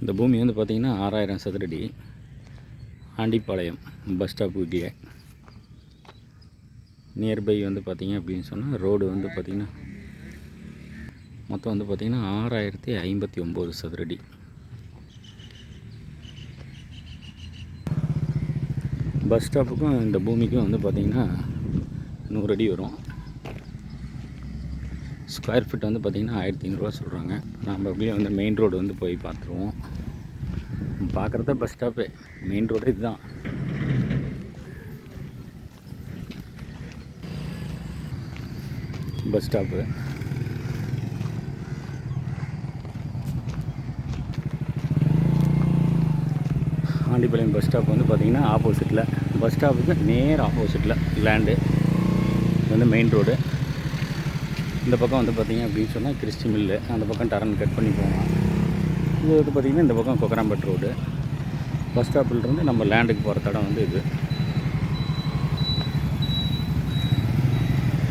இந்த பூமி வந்து பார்த்திங்கன்னா ஆறாயிரம் சதுரடி ஆண்டிப்பாளையம் பஸ் ஸ்டாப்புக்கிட்டே நியர்பை வந்து பார்த்திங்க அப்படின்னு சொன்னால் ரோடு வந்து பார்த்திங்கன்னா மொத்தம் வந்து பார்த்திங்கன்னா ஆறாயிரத்தி ஐம்பத்தி ஒம்பது சதுரடி. பஸ் ஸ்டாப்புக்கும் இந்த பூமிக்கும் வந்து பார்த்திங்கன்னா நூறு அடி வரும். ஸ்கொயர் ஃபீட் வந்து பார்த்திங்கன்னா ஆயிரத்தி ஐநூறுரூவா சொல்கிறாங்க நம்ம அப்படியே வந்து மெயின் ரோடு வந்து போய் பார்த்துருவோம். பார்க்குறத பஸ் ஸ்டாப்பு மெயின் ரோடு இதுதான். Bus stop Andipalayam bus stop வந்து பார்த்திங்கன்னா ஆப்போசிட்டில் பஸ் ஸ்டாப்புக்கு நேர் ஆப்போசிட்டில் லேண்டு இது வந்து மெயின் ரோடு இந்த பக்கம் வந்து பார்த்திங்க அப்படின்னு சொன்னால் கிறிஸ்டி மில்லு. அந்த பக்கம் டரன் கட் பண்ணி போகலாம். இது வந்து பார்த்திங்கன்னா இந்த பக்கம் கொக்கராம்பட் ரோடு. பஸ் ஸ்டாப்பில் இருந்து நம்ம லேண்டுக்கு போகிற தடம் வந்து இது.